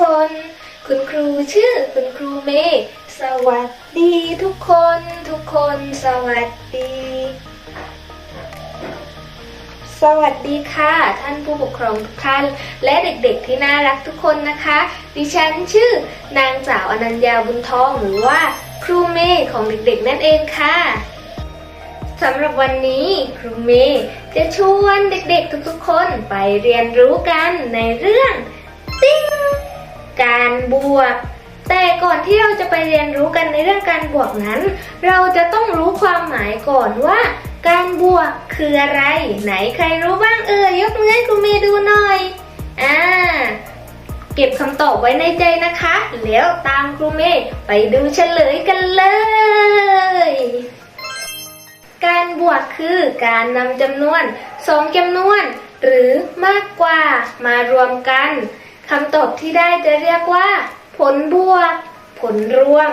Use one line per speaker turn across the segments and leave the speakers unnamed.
คน คุณครูชื่อคุณครูเมย์สวัสดีทุกคนทุกคนสวัสดี สวัสดีค่ะ ท่านผู้ปกครองทุกท่าน และเด็กๆที่น่ารักทุกคนนะคะ ดิฉันชื่อนางสาวอนัญญาบุญทองหรือว่าครูเมย์ของเด็กๆนั่นเองค่ะสำหรับวันนี้ครูเมย์จะชวนเด็กๆทุกๆคนไปเรียนรู้กันในเรื่องติ้ง การบวก แต่ก่อนที่เราจะไปเรียนรู้กันในเรื่องการบวกนั้น เราจะต้องรู้ความหมายก่อนว่า การบวกคืออะไร ไหนใครรู้บ้างเอ่ยยกมือให้ครูเมย์ดูหน่อยอ่าเก็บคำตอบไว้ในใจนะคะ แล้วตามครูเมย์ไปดูเฉลยกันเลยการบวกคือการนำจำนวนสองจำนวน หรือมากกว่ามารวมกัน คำตอบที่ได้จะเรียกว่า ผลบวก ผลรวม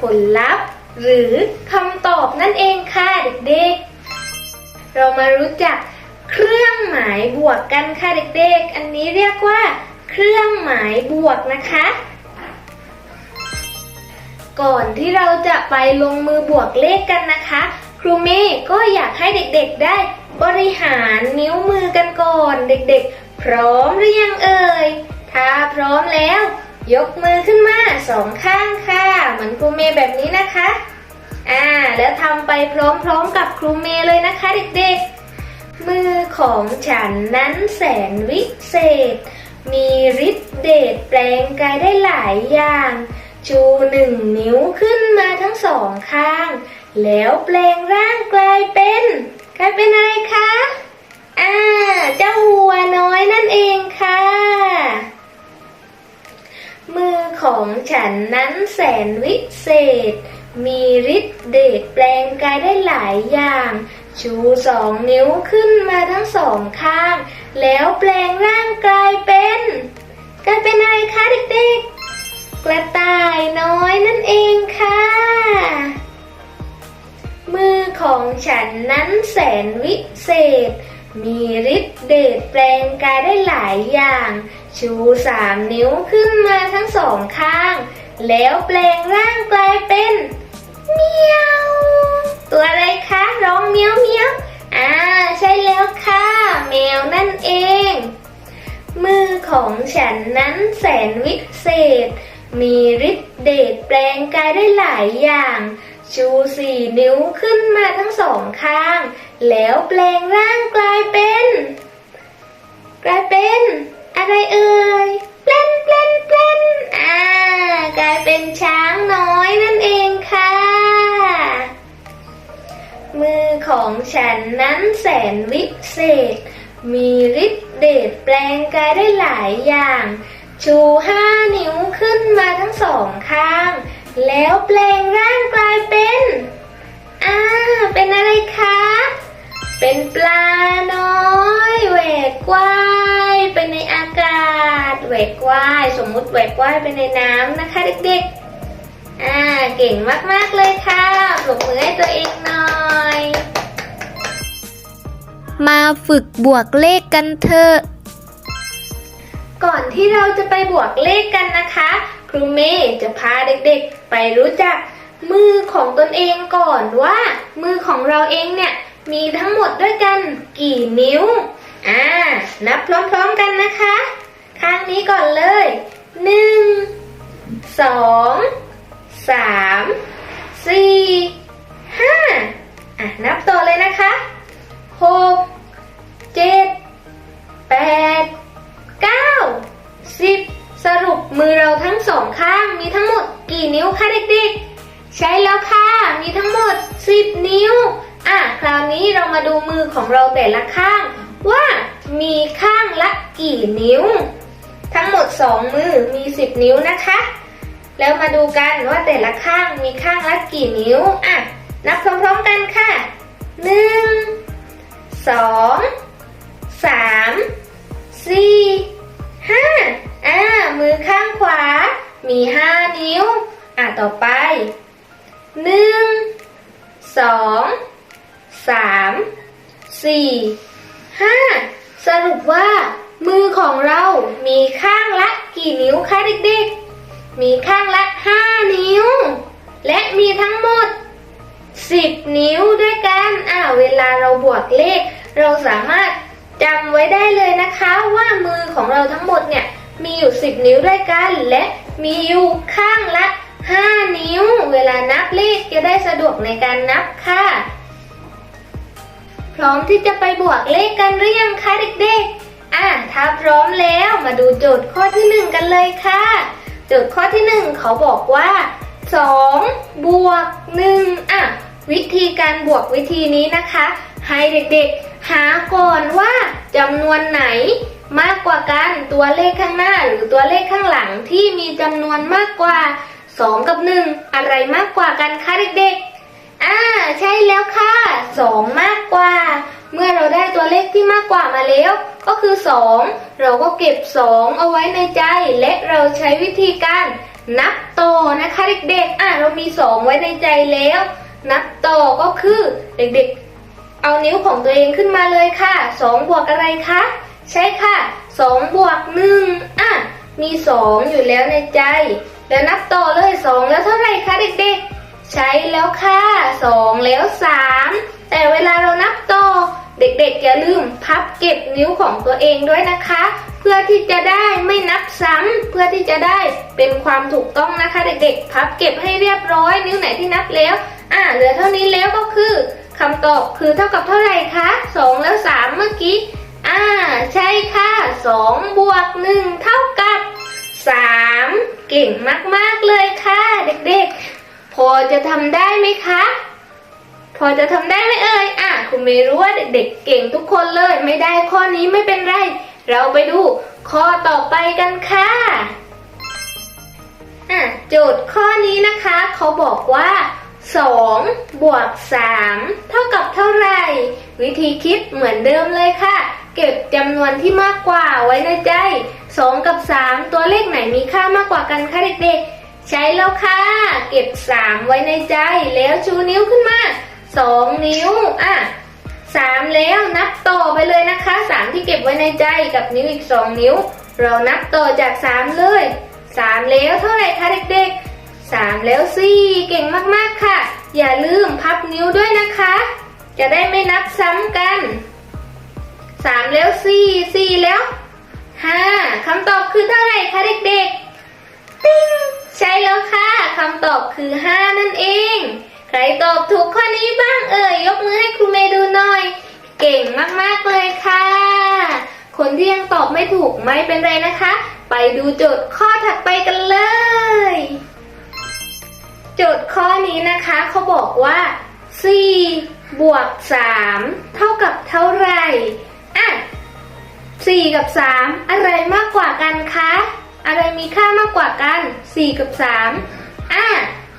ผลลัพธ์ หรือคำตอบนั่นเองค่ะเด็กๆ เรามารู้จักเครื่องหมายบวกกันค่ะเด็กๆ อันนี้เรียกว่า เครื่องหมายบวกนะคะ ก่อนที่เราจะไปลงมือบวกเลขกันนะคะ ครูเมย์ก็อยากให้เด็กๆได้บริหารนิ้วมือกันก่อนเด็กๆ พร้อมหรือยังเอ่ย ถ้าพร้อมแล้ว ยกมือขึ้นมาสองข้างค่ะ เหมือนครูเมย์แบบนี้นะคะ อ่า แล้วทำไปพร้อมๆกับครูเมย์เลยนะคะเด็กๆ มือของฉันนั้นแสนวิเศษ มีฤทธิ์เดชแปลงกายได้หลายอย่าง ชูหนึ่งนิ้วขึ้นมาทั้งสองข้าง แล้วแปลงร่างกลายเป็นกลายเป็นอะไรคะ อ่า เจ้าวัวน้อยนั่นเองค่ะ มือของฉันนั้นแสนวิเศษ มีฤทธิ์เดชแปลงกายได้หลายอย่าง ชูสองนิ้วขึ้นมาทั้งสองข้าง แล้วแปลงร่างกลายเป็นกลายเป็นอะไรคะเด็กๆ กระต่ายน้อยนั่นเองค่ะ มือของฉันนั้นแสนวิเศษ มีฤทธิ์เดชแปลงกายได้หลายอย่าง ชูสามนิ้วขึ้นมาทั้งสองข้าง แล้วแปลงร่างกลายเป็นเมียวตัวอะไรคะร้องเมียวเมียวอ่าใช่แล้วค่ะ แมวนั่นเอง มือของฉันนั้นแสนวิเศษ มีฤทธิ์เดชแปลงกายได้หลายอย่าง ชูสี่นิ้วขึ้นมาทั้งสองข้าง แล้วแปลงร่างกลายเป็น กลายเป็น อะไรเอ่ยเปลนเปลนเปลนอ่ากลายเป็นช้างน้อยนั่นเองค่ะ มือของฉันนั้นแสนวิเศษ มีฤทธิ์เดชแปลงกายได้หลายอย่าง ชูห้านิ้วขึ้นมาทั้งสองข้าง แล้วแปลงร่างกลายเป็นอ่าเป็นอะไรคะ เป็นปลาน้อยแหวกว่ายไปในอากาศแหวกว่ายสมมุติแหวกว่ายไปในน้ำนะคะเด็กๆอ่าเก่งมากๆเลยค่ะปรบมือให้ตัวเองหน่อย
มาฝึกบวกเลขกันเถอะ
ก่อนที่เราจะไปบวกเลขกันนะคะ ครูเมย์จะพาเด็กๆ ไปรู้จักมือของตนเองก่อนว่า มือของเราเองเนี่ยมีทั้งหมดด้วยกันกี่นิ้ว อ่า นับพร้อมๆกันนะคะ ข้างนี้ก่อนเลยหนึ่งสองสามสี่ห้าอะนับต่อเลยนะคะหก ทั้งสองข้างมีทั้งหมดกี่นิ้วคะเด็กๆ ใช้แล้วค่ะ มีทั้งหมด 10 นิ้ว อะ คราวนี้เรามาดูมือของเราแต่ละข้าง ว่ามีข้างละกี่นิ้ว ทั้งหมด 2 มือมี 10 นิ้วนะคะ แล้วมาดูกันว่าแต่ละข้างมีข้างละกี่นิ้ว อะ นับพร้อมๆกันค่ะ 1 2 3สี่ห้า อ่า มือข้างขวา มีห้านิ้ว อะต่อไปหนึ่งสองสามสี่ห้าสรุปว่า มือของเรามีข้างละกี่นิ้วคะเด็กๆ มีข้างละห้านิ้ว และมีทั้งหมดสิบนิ้วด้วยกันอ่าเวลาเราบวกเลข เราสามารถจำไว้ได้เลยนะคะว่ามือของเราทั้งหมดเนี่ย มีอยู่สิบนิ้วด้วยกัน และมีอยู่ข้างละห้านิ้ว เวลานับเลขจะได้สะดวกในการนับค่ะ พร้อมที่จะไปบวกเลขกันหรือยังคะเด็กๆ อะถ้าพร้อมแล้วมาดูโจทย์ข้อที่หนึ่งกันเลยค่ะ โจทย์ข้อที่หนึ่งเขาบอกว่าสองบวกหนึ่งอะวิธีการบวกวิธีนี้นะคะ ให้เด็กๆ หาก่อนว่าจำนวนไหน มากกว่ากันตัวเลขข้างหน้าหรือตัวเลขข้างหลังที่มีจำนวนมากกว่า 2 กับ 1 อะไรมากกว่ากันคะเด็กๆอ่าใช่แล้วค่ะ 2 มากกว่า เมื่อเราได้ตัวเลขที่มากกว่ามาแล้ว ก็คือ 2 เราก็เก็บ 2 เอาไว้ในใจ และเราใช้วิธีการนับต่อนะคะเด็กๆอ่าเรามี 2 ไว้ในใจแล้ว นับต่อก็คือเด็กๆ เอานิ้วของตัวเองขึ้นมาเลยค่ะ 2 บวกอะไรคะ ใช่ค่ะ2บวก1อะมี2องอยู่แล้วในใจ แล้วนับต่อเลย2แล้วเท่าไหร่คะเด็กๆ ใช้แล้วค่ะ2แล้ว3แต่เวลาเรานับต่อ เด็กๆอย่าลืมพับเก็บนิ้วของตัวเองด้วยนะคะ เพื่อที่จะได้ไม่นับซ้ำเพื่อที่จะได้เป็นความถูกต้องนะคะ เด็กๆ พับเก็บให้เรียบร้อย นิ้วไหนที่นับแล้ว อ่าเหลือเท่านี้แล้วก็คือคำตอบคือเท่ากับเท่าไหร่คะ2แล้ว3เมื่อกี้ อ่าใช่ค่ะ2บวก1เท่ากับ3เก่งมากๆเลยค่ะ เด็กๆ พอจะทำได้ไหมคะ พอจะทำได้ไหมเอ่ยอะคุณเมย์รู้ว่าเด็กๆ เก่งทุกคนเลยไม่ได้ข้อนี้ไม่เป็นไร เราไปดูข้อต่อไปกันค่ะอะโจทย์ข้อนี้นะคะเขาบอกว่า2บวก3เท่ากับเท่าไหร่ วิธีคิดเหมือนเดิมเลยค่ะ เก็บจำนวนที่มากกว่าไว้ในใจ 2 กับ 3 ตัวเลขไหนมีค่ามากกว่ากันคะเด็กๆ ใช้แล้วค่ะ เก็บ 3 ไว้ในใจ แล้วชูนิ้วขึ้นมา 2 นิ้ว อะ 3 แล้วนับต่อไปเลยนะคะ 3 ที่เก็บไว้ในใจกับนิ้วอีก 2 นิ้ว เรานับต่อจาก 3 เลย 3 แล้วเท่าไหร่คะเด็กๆ 3 แล้ว 4 เก่งมากๆค่ะ อย่าลืมพับนิ้วด้วยนะคะ จะได้ไม่นับซ้ำกัน 3แล้ว4 4แล้ว5คำตอบคือเท่าไหร่คะเด็กๆ ติ้งใช่แล้วค่ะคำตอบคือ5นั่นเอง ใครตอบถูกข้อนี้บ้างเอ่ยยกมือให้ครูเมย์ดูหน่อย เก่งมากๆเลยค่ะ คนที่ยังตอบไม่ถูกไม่เป็นไรนะคะ ไปดูโจทย์ข้อถัดไปกันเลยโจทย์ข้อนี้นะคะเขาบอกว่า 4 บวก 3 เท่ากับเท่าไหร่ อะ4กับ3อะไรมากกว่ากันคะ อะไรมีค่ามากกว่ากัน4กับ3อะ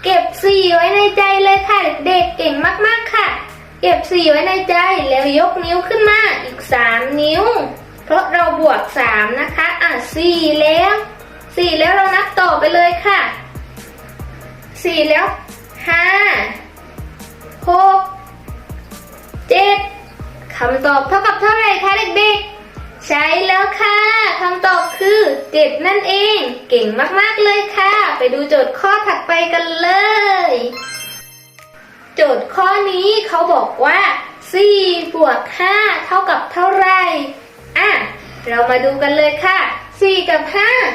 เก็บ4ไว้ในใจเลยค่ะเด็กเก่งมากๆค่ะ เก็บ4ไว้ในใจแล้วยกนิ้วขึ้นมาอีก3นิ้ว เพราะเราบวก3นะคะ อะ4แล้ว4แล้วเรานับต่อไปเลยค่ะ4แล้ว5 6 7 คำตอบเท่ากับเท่าไหร่คะเด็กๆ ใช่แล้วค่ะคำตอบคือ 7 นั่นเอง เก่งมากๆเลยค่ะ ไปดูโจทย์ข้อถัดไปกันเลย โจทย์ข้อนี้เขาบอกว่า4บวก5เท่ากับเท่าไหร่อะเรามาดูกันเลยค่ะ 4 กับ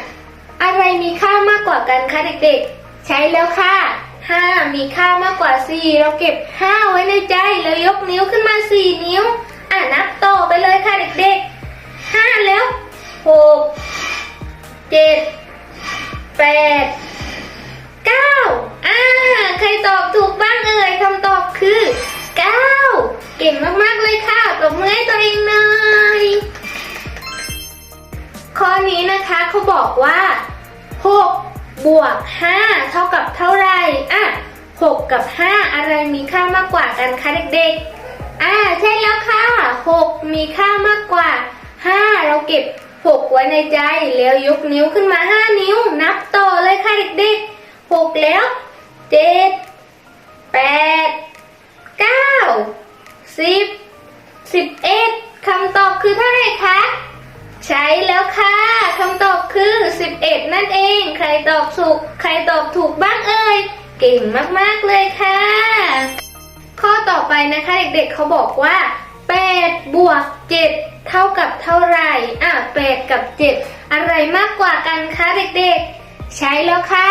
5 อะไรมีค่ามากกว่ากันคะเด็กๆ ใช้แล้วค่ะ 5 มีค่ามากกว่า 4 เราเก็บ 5 ไว้ในใจ แล้วยกนิ้วขึ้นมา 4 นิ้ว 6 7 8 9อ่าใครตอบถูกบ้างเอ่ยคำตอบคือ9เก่งมากๆเลยค่ะตบมือให้ตัวเองหน่อยข้อนี้นะคะเขาบอกว่า6บวก5เท่ากับเท่าไหร่อะ6กับ5อะไรมีค่ามากกว่ากันคะเด็กๆอ่าใช่แล้วค่ะ6มีค่ามากกว่า5เราเก็บ 6ไว้ในใจแล้วยกนิ้วขึ้นมา5นิ้ว นับต่อเลยค่ะเด็กๆ6แล้ว7 8 9 10 11คำตอบคือเท่าไหร่คะใช่แล้วค่ะคำตอบคือ11นั่นเอง ใครตอบถูกใครตอบถูกบ้างเอ่ยเก่งมากๆเลยค่ะ ข้อต่อไปนะคะเด็กๆเขาบอกว่า8บวก7 เท่ากับเท่าไหร่อะ8กับ7อะไรมากกว่ากันคะเด็กๆ ใช่แล้วค่ะ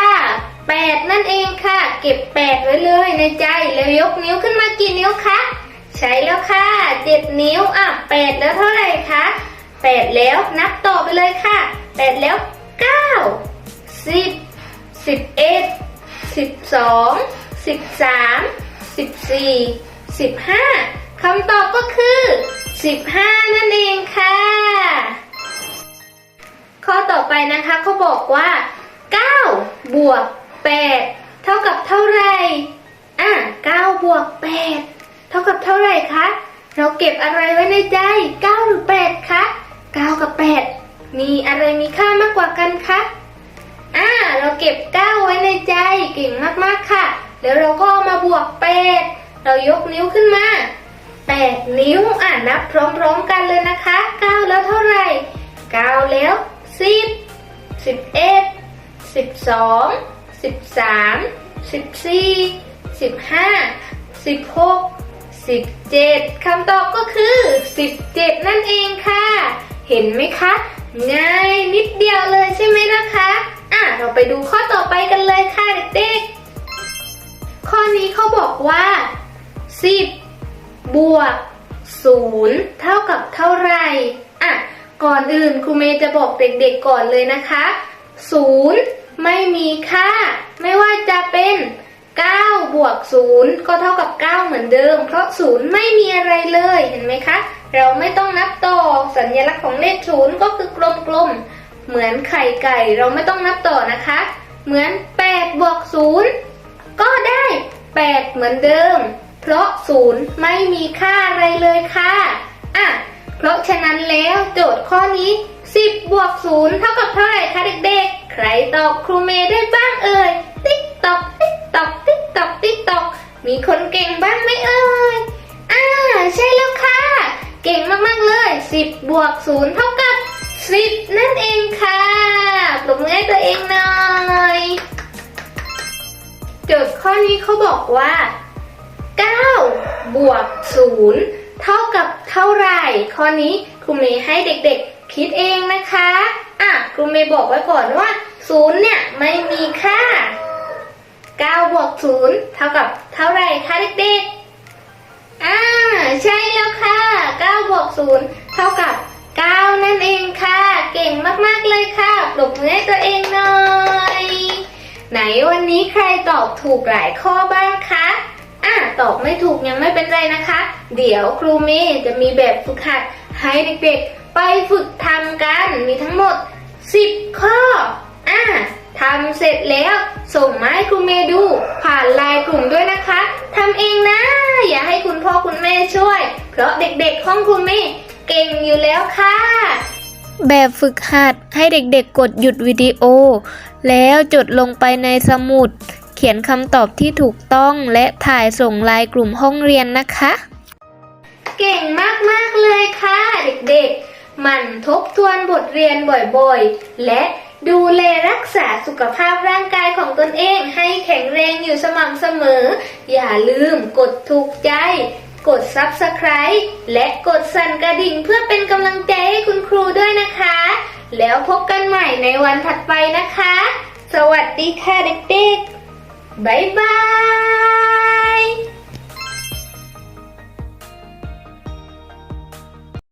8นั่นเองค่ะ เก็บ8ไว้เลยในใจแล้วยกนิ้วขึ้นมากี่นิ้วคะใช่แล้วค่ะ7นิ้วอะ8แล้วเท่าไหร่คะ8แล้วนับต่อไปเลยค่ะ8แล้ว9 10 11 12 13 14 15คำตอบก็คือ 15 นั่นเองค่ะ ข้อต่อไปนะคะเขาบอกว่า 9 บวก 8 เท่ากับเท่าไหร่อะ9บวก 8 เท่ากับเท่าไหร่คะ เราเก็บอะไรไว้ในใจ 9 หรือ 8 คะ 9 กับ 8 มีอะไรมีค่ามากกว่ากันคะอ่าเราเก็บ 9 ไว้ในใจเก่งมากๆค่ะแล้วเราก็มาบวก 8 เรายกนิ้วขึ้นมา 8 นิ้วอ่านับพร้อมๆกันเลยนะคะ 9 แล้วเท่าไหร่ 9 แล้ว 10 11 12 13 14 15 16 17คำตอบก็คือ 17 นั่นเองค่ะ เห็นไหมคะ ง่ายนิดเดียวเลยใช่ไหมนะคะ อะ เราไปดูข้อต่อไปกันเลยค่ะเด็กๆ ข้อนี้เขาบอกว่า 10 บวก0เท่ากับเท่าไหร่อะก่อนอื่นครูเมย์จะบอกเด็กๆก่อนเลยนะคะ0ไม่มีค่า ไม่ว่าจะเป็น9บวก0ก็เท่ากับ 9 เหมือนเดิม เพราะ 0 ไม่มีอะไรเลยเห็นไหมคะ เราไม่ต้องนับต่อสัญลักษณ์ของเลข0ก็คือกลมๆเหมือนไข่ไก่เราไม่ต้องนับต่อนะคะ เหมือน8บวก0ก็ได้ 8 เหมือนเดิม เพราะ0ไม่มีค่าอะไรเลยค่ะอะเพราะฉะนั้นแล้วโจทย์ข้อนี้ 10 บวก0เท่ากับเท่าไหร่คะเด็กๆ ใครตอบครูเมย์ได้บ้างเอ่ย ติ๊กตอกติ๊กตอกติ๊กตอกติ๊กตอกมีคนเก่งบ้างไหมเอ่ย อ่า ใช่แล้วค่ะ เก่งมากๆเลย 10 บวก0เท่ากับ 10 นั่นเองค่ะปรบมือให้ตัวเองหน่อย โจทย์ข้อนี้เขาบอกว่า 9 บวก 0 เท่ากับเท่าไหร่ ข้อนี้ครูเมย์ให้เด็กๆ คิดเองนะคะ อะครูเมย์บอกไว้ก่อนว่า 0 เนี่ยไม่มีค่า 9 บวก 0 เท่ากับเท่าไหร่คะเด็กๆ อ่า ใช่แล้วค่ะ 9 บวก 0 เท่ากับ 9 นั่นเองค่ะ เก่งมากๆเลยค่ะปรบมือให้ตัวเองหน่อย ไหนวันนี้ใครตอบถูกหลายข้อบ้างคะ อะตอบไม่ถูกยังไม่เป็นไรนะคะ เดี๋ยวครูเมย์จะมีแบบฝึกหัดให้เด็กๆ ไปฝึกทำกัน มีทั้งหมด 10 ข้อ อะทำเสร็จแล้ว ส่งมาให้ครูเมย์ดู ผ่านไลน์กลุ่มด้วยนะคะทำเองนะ อย่าให้คุณพ่อคุณแม่ช่วย เพราะเด็กๆ ของครูเมย์เก่งอยู่แล้วค่ะ
แบบฝึกหัดให้เด็กๆกดหยุดวิดีโอ แล้วจดลงไปในสมุด ขียนคำตอบที่ถูกต้องและถ่ายส่งไลน์กลุ่มห้องเรียนนะคะ
เก่งมาก ๆ เลยค่ะ เด็กๆ มันทบทวนบทเรียนบ่อยๆ และดูแลรักษาสุขภาพร่างกายของตนเองให้แข็งแรงอยู่สม่ำเสมอ อย่าลืมกดถูกใจ กด Subscribe และกดสั่นกระดิ่งเพื่อเป็นกำลังใจให้คุณครูด้วยนะคะ แล้วพบกันใหม่ในวันถัดไปนะคะ สวัสดีค่ะเด็กๆ Bye-bye!